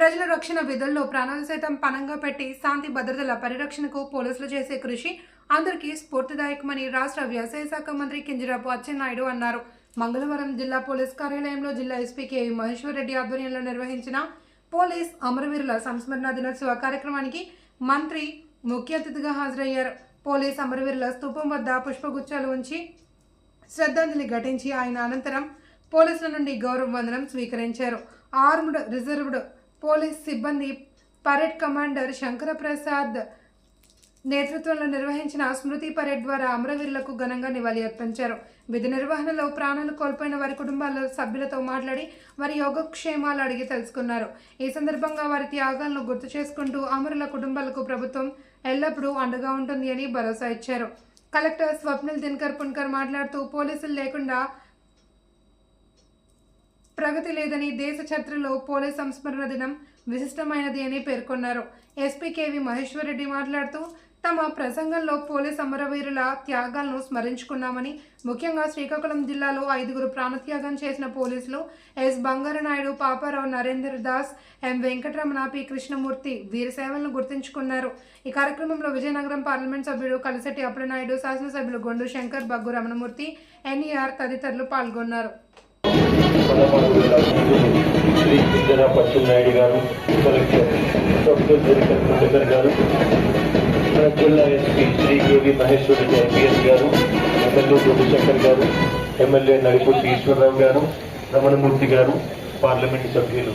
ప్రజల రక్షణ విధుల్లో ప్రాణాలు సైతం పణంగా పెట్టి శాంతి భద్రతల పరిరక్షణకు పోలీసులు చేసే కృషి అందరికీ స్ఫూర్తిదాయకమని రాష్ట్ర వ్యవసాయ శాఖ మంత్రి కింజరాపు అచ్చెన్నాయుడు అన్నారు. మంగళవారం జిల్లా పోలీస్ కార్యాలయంలో జిల్లా ఎస్పీ కేవి మహేశ్వర్ రెడ్డి ఆధ్వర్యంలో నిర్వహించిన పోలీస్ అమరవీరుల సంస్మరణ దినోత్సవ కార్యక్రమానికి మంత్రి ముఖ్య అతిథిగా హాజరయ్యారు. పోలీస్ అమరవీరుల స్తూపం వద్ద పుష్పగుచ్చాలు ఉంచి శ్రద్ధాంజలి ఘటించి ఆయన అనంతరం పోలీసుల నుండి గౌరవ వందనం స్వీకరించారు. ఆర్మ్డ్ రిజర్వ్డ్ పోలీస్ సిబ్బంది పరేడ్ కమాండర్ శంకరప్రసాద్ నేతృత్వంలో నిర్వహించిన స్మృతి పరేడ్ ద్వారా అమరవీరులకు ఘనంగా నివాళి అర్పించారు. విధి నిర్వహణలో ప్రాణాలు కోల్పోయిన వారి కుటుంబాల సభ్యులతో మాట్లాడి వారి యోగక్షేమాలు అడిగి తెలుసుకున్నారు. ఈ సందర్భంగా వారి త్యాగాలను గుర్తు చేసుకుంటూ అమరుల కుటుంబాలకు ప్రభుత్వం ఎల్లప్పుడూ అండగా ఉంటుంది అని భరోసా ఇచ్చారు. కలెక్టర్ స్వప్నిల్ దినకర్ పున్కర్ మాట్లాడుతూ పోలీసులు లేకుండా ప్రగతి లేదని దేశ చరిత్రలో పోలీస్ సంస్మరణ దినం విశిష్టమైనది అని పేర్కొన్నారు. ఎస్పీ కేవి మహేశ్వరరెడ్డి మాట్లాడుతూ తమ ప్రసంగంలో పోలీస్ అమరవీరుల త్యాగాలను స్మరించుకున్నామని ముఖ్యంగా శ్రీకాకుళం జిల్లాలో ఐదుగురు ప్రాణత్యాగం చేసిన పోలీసులు S. Bangaranaidu Paparao Narender Das M. Venkataramana P. Krishnamurthy వీరి సేవలను గుర్తుంచుకున్నారు. ఈ కార్యక్రమంలో విజయనగరం పార్లమెంట్ సభ్యుడు కలిసెట్టి అప్పలనాయుడు శాసనసభ్యులు Gondu Shankar Baggu Ramanamurthy N E R తదితరులు పాల్గొన్నారు. శ్రీ కింజరా నాయుడు గారు కలెక్టర్ డాక్టర్ జరికర్ ఖండకర్ గారు మన జిల్లా SP Shri Yogi Maheshwari M P S గారు ఎమ్మెల్యే గుడిశంకర్ గారు ఎమ్మెల్యే నడిపూర్తి ఈశ్వరరావు గారు రమణమూర్తి గారు పార్లమెంట్ సభ్యులు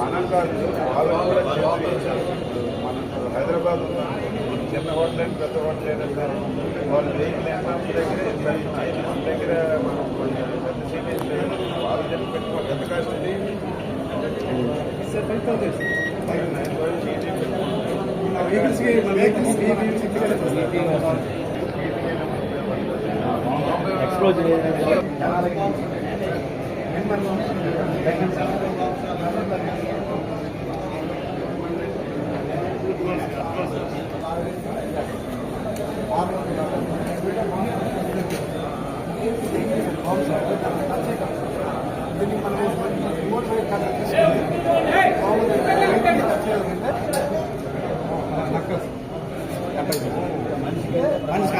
మనం కాదు వాళ్ళు కూడా జాబ్ చేశారు మనం హైదరాబాద్ ఉన్న చిన్న హోటల్ పెద్ద హోటల్ అంటారు వాళ్ళు వెహికల్ ఎంట్రన్స్ దగ్గర ఐదు మంది దగ్గర మనం కొంచెం పెద్ద సీనియర్స్ వాళ్ళు చెప్పి పెట్టుకోవాలి ఎంత కాస్ట్ ఇది మంచి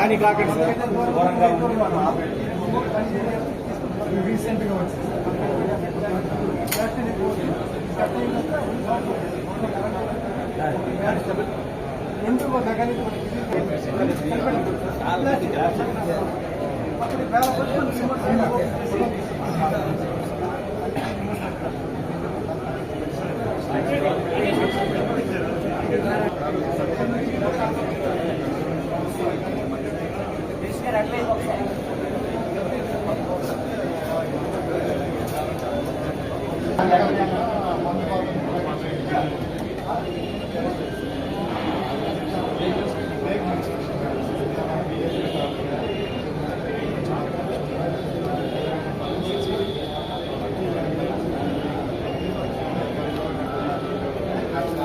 కానీ కాకండి సార్. దూరంగా రీసెంట్గా వచ్చింది. రెండు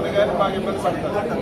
ಯಾವುದೇ ಕಾರ್ಯಕ್ರಮ ಆಗಿ ಬಂದು